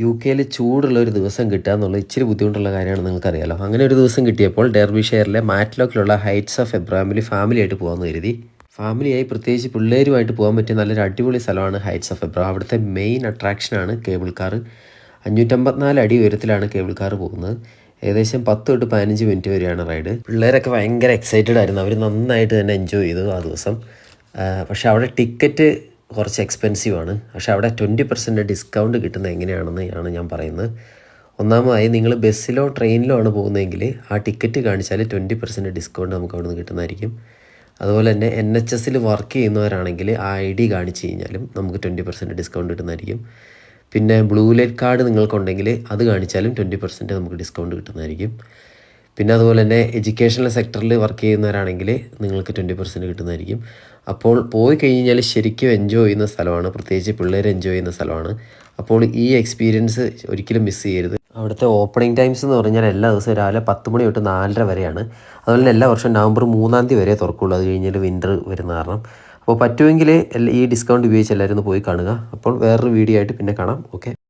U കെയിൽ ചൂടുള്ള ഒരു ദിവസം കിട്ടുക എന്നുള്ളത് ഇച്ചിരി ബുദ്ധിമുട്ടുള്ള കാര്യമാണ് നിങ്ങൾക്കറിയാലോ. അങ്ങനെ ഒരു ദിവസം കിട്ടിയപ്പോൾ ഡെർബി ഷെയറിലെ മാറ്റ്ലോക്കിലുള്ള ഹൈറ്റ്സ് ഓഫ് എബ്രാമിലി ഫാമിലിയായിട്ട് പോകാമെന്ന് കരുതി. ഫാമിലിയായി പ്രത്യേകിച്ച് പിള്ളേരുമായിട്ട് പോകാൻ പറ്റിയ നല്ലൊരു അടിപൊളി സ്ഥലമാണ് ഹൈറ്റ്സ് ഓഫ് എബ്രാം. അവിടുത്തെ മെയിൻ അട്രാക്ഷനാണ് കേബിൾ കാർ അഞ്ഞൂറ്റമ്പത്തിനാല് അടി ഉയരത്തിലാണ് കേബിൾ കാർ പോകുന്നത്. ഏകദേശം പത്ത് തൊട്ട് പതിനഞ്ച് മിനിറ്റ് വരെയാണ് റൈഡ്. പിള്ളേരൊക്കെ ഭയങ്കര എക്സൈറ്റഡ് ആയിരുന്നു. അവർ നന്നായിട്ട് തന്നെ എൻജോയ് ചെയ്തു ആ ദിവസം. പക്ഷെ അവിടെ ടിക്കറ്റ് കുറച്ച് എക്സ്പെൻസീവ് ആണ്. പക്ഷേ അവിടെ ട്വന്റി പെർസെന്റ് ഡിസ്കൗണ്ട് കിട്ടുന്നത് എങ്ങനെയാണെന്ന് ആണ് ഞാൻ പറയുന്നത്. ഒന്നാമതായി നിങ്ങൾ ബസ്സിലോ ട്രെയിനിലോ ആണ് പോകുന്നതെങ്കിൽ ആ ടിക്കറ്റ് കാണിച്ചാൽ ട്വന്റി പെർസെന്റ് ഡിസ്കൗണ്ട് നമുക്ക് അവിടെ നിന്ന് കിട്ടുന്നതായിരിക്കും. അതുപോലെ തന്നെ എൻ എച്ച് എസിൽ വർക്ക് ചെയ്യുന്നവരാണെങ്കിൽ ആ ഐ ഡി കാണിച്ച് കഴിഞ്ഞാലും നമുക്ക് ട്വന്റി പെർസെന്റ് ഡിസ്കൗണ്ട് കിട്ടുന്നതായിരിക്കും. പിന്നെ ബ്ലൂ ലൈറ്റ് കാർഡ് നിങ്ങൾക്കുണ്ടെങ്കിൽ അത് കാണിച്ചാലും ട്വന്റി പെർസെന്റ് നമുക്ക് ഡിസ്കൗണ്ട് കിട്ടുന്നതായിരിക്കും. പിന്നെ അതുപോലെ തന്നെ എഡ്യൂക്കേഷണൽ സെക്ടറിൽ വർക്ക് ചെയ്യുന്നവരാണെങ്കിൽ നിങ്ങൾക്ക് ട്വന്റി പെർസെന്റ് കിട്ടുന്നതായിരിക്കും. അപ്പോൾ പോയി കഴിഞ്ഞാൽ ശരിക്കും എൻജോയ് ചെയ്യുന്ന സ്ഥലമാണ് പ്രത്യേകിച്ച് പിള്ളേർ എൻജോയ് ചെയ്യുന്ന സ്ഥലമാണ്. അപ്പോൾ ഈ എക്സ്പീരിയൻസ് ഒരിക്കലും മിസ് ചെയ്യരുത്. അവിടുത്തെ ഓപ്പണിംഗ് ടൈംസ് എന്ന് പറഞ്ഞാൽ എല്ലാ ദിവസവും രാവിലെ പത്ത് മണി തൊട്ട് നാലര വരെയാണ്. അതുപോലെ തന്നെ എല്ലാ വർഷവും നവംബർ മൂന്നാം തീയതി വരെ തുറക്കുള്ളൂ. അത് കഴിഞ്ഞാൽ വിന്റർ വരുന്ന കാരണം. അപ്പോൾ പറ്റുമെങ്കിൽ ഈ ഡിസ്കൗണ്ട് ഉപയോഗിച്ച് എല്ലാവരും പോയി കാണുക. അപ്പോൾ വേറൊരു വീഡിയോ ആയിട്ട് പിന്നെ കാണാം. ഓക്കെ